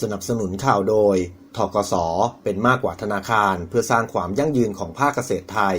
สนับสนุนข่าวโดย ทกส เป็นมากกว่าธนาคารเพื่อสร้างความยั่งยืนของภาคเกษตรไทย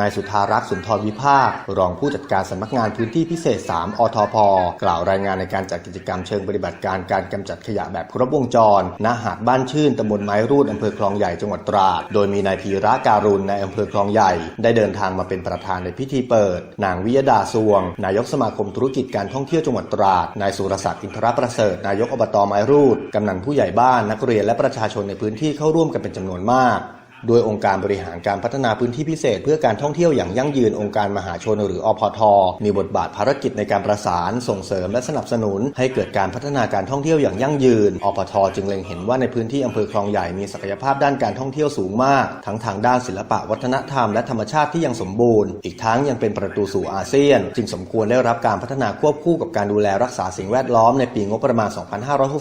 นายสุธารักษ์สุนทรวิภาค รองผู้จัดการสำนักงานพื้นที่พิเศษ 3 อทพ กล่าวรายงานในการจัดกิจกรรมเชิงปฏิบัติการการกำจัดขยะแบบครบวงจร ณ หาดบ้านชื่นตำบลไม้รูดอำเภอคลองใหญ่จังหวัดตราด โดยมีนายพีระการุณในอำเภอคลองใหญ่ ได้เดินทางมาเป็นประธานในพิธีเปิด นางวิยดาสวง นายกสมาคมธุรกิจการท่องเที่ยวจังหวัดตราด นายสุรศักดิ์อินทรประเสริฐ นายกอบตไม้รูด กำนันผู้ใหญ่บ้าน นักเรียนและประชาชนในพื้นที่เข้าร่วมกันเป็นจำนวนมาก โดยองค์การบริหารการพัฒนาพื้นที่พิเศษ เพื่อการท่องเที่ยวอย่างยั่งยืนองค์การมหาชนหรืออพท มีบทบาทภารกิจในการประสาน ส่งเสริมและสนับสนุน ให้เกิดการพัฒนาการท่องเที่ยวอย่างยั่งยืน อพท จึงเล็งเห็นว่าในพื้นที่อำเภอคลองใหญ่มีศักยภาพด้านการท่องเที่ยวสูงมาก ทั้งทางด้านศิลปะวัฒนธรรมและธรรมชาติที่ยังสมบูรณ์ อีกทั้งยังเป็นประตูสู่อาเซียน จึงสมควรได้รับการพัฒนาควบคู่กับการดูแลรักษาสิ่งแวดล้อมในปีงบประมาณ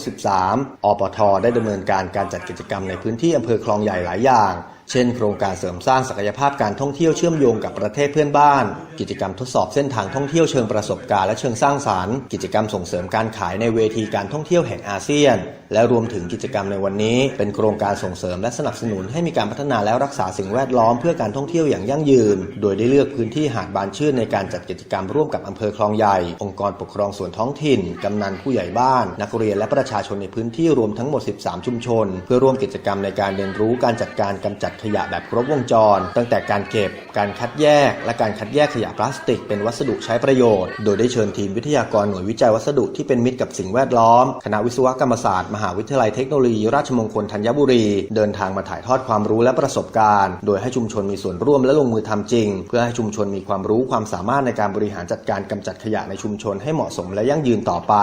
2563 อปท ได้ดำเนินการการจัดกิจกรรมในพื้นที่อำเภอคลองใหญ่หลายอย่าง เช่น โครงการเสริมสร้างศักยภาพการท่องเที่ยวเชื่อมโยงกับประเทศเพื่อนบ้าน กิจกรรมทดสอบเส้นทางท่องเที่ยวเชิงประสบการณ์และเชิงสร้างสรรค์ กิจกรรมส่งเสริมการขายในเวทีการท่องเที่ยวแห่งอาเซียน และรวมถึงกิจกรรมในวันนี้ เป็นโครงการส่งเสริมและสนับสนุนให้มีการพัฒนาและรักษาสิ่งแวดล้อมเพื่อการท่องเที่ยวอย่างยั่งยืน โดยได้เลือกพื้นที่หาดบานชื่นในการจัดกิจกรรมร่วมกับอำเภอคลองใหญ่ องค์กรปกครองส่วนท้องถิ่น กำนันผู้ใหญ่บ้าน นักเรียนและประชาชนในพื้นที่รวมทั้งหมด 13 ชุมชน เพื่อร่วมกิจกรรมในการเรียนรู้การจัดการกำจัดขยะแบบครบวงจร ตั้งแต่การเก็บ การคัดแยก และการคัดแยกขยะพลาสติก เป็นวัสดุใช้ประโยชน์ โดยได้เชิญทีมวิทยากรหน่วยวิจัยวัสดุที่เป็นมิตรกับสิ่งแวดล้อม คณะวิศวกรรมศาสตร์ มหาวิทยาลัยเทคโนโลยีราชมงคลธัญบุรี เดินทางมาถ่ายทอดความรู้และประสบการณ์ โดยให้ชุมชนมีส่วนร่วมและลงมือทำจริง เพื่อให้ชุมชนมีความรู้ความสามารถในการบริหารจัดการกำจัดขยะในชุมชนให้เหมาะสมและยั่งยืนต่อไป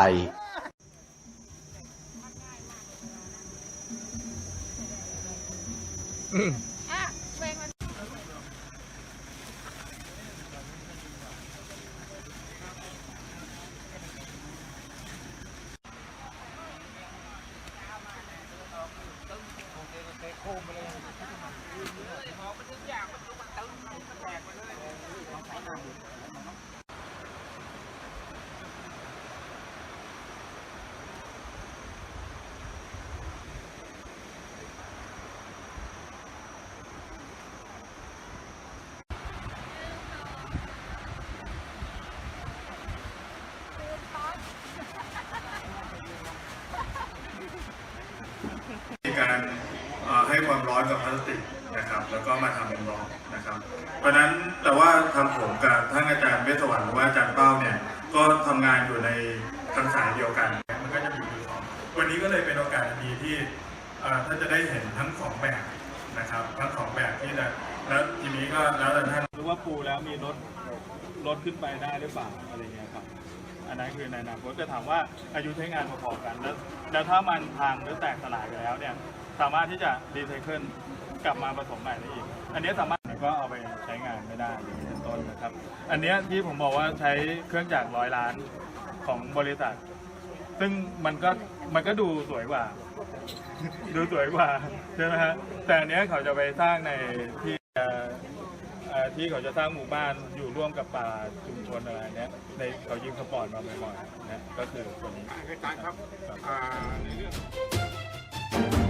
มี ร้อนกับพลาสติกนะครับ แล้วก็มาทำเป็นบล็อกนะครับ เพราะฉะนั้นแต่ว่าทางผมกับท่านอาจารย์เวสวรรค์หรือว่าอาจารย์เป้าเนี่ยก็ทำงานอยู่ในทางสายเดียวกัน มันก็จะอยู่สองวันนี้ก็เลยเป็นโอกาสดีที่ท่านจะได้เห็นทั้งสองแบบนะครับทั้งสองแบบที่จะแล้วทีนี้ก็แล้วแต่ท่านหรือว่าปูแล้วมีรถรถขึ้นไปได้หรือเปล่าอะไรเงี้ยครับอันนั้นคือในอนาคตจะถามว่าอายุใช้งานพอๆกันแล้วแล้วถ้ามันพังหรือแตกสลายไปแล้วเนี่ย สามารถที่จะรีไซเคิลกลับมาผสมใหม่ได้อีก อันนี้สามารถก็เอาไปใช้งานไม่ได้อย่างนี้เป็นต้นนะครับ อันเนี้ยที่ผมบอกว่าใช้เครื่องจักรร้อยล้านของบริษัท ซึ่งมันก็มันก็ดูสวยกว่า ดูสวยกว่าใช่ไหมฮะแต่อันเนี้ยเขาจะไปสร้างในที่เอ่อเอ่อที่เขาจะสร้างหมู่บ้านอยู่ร่วมกับป่าชุมชนอะไรเนี้ยในเขายิงสปอร์ตมาบ่อยๆนะก็คือตัวนี้อาจารย์ครับครับอ่าในเรื่อง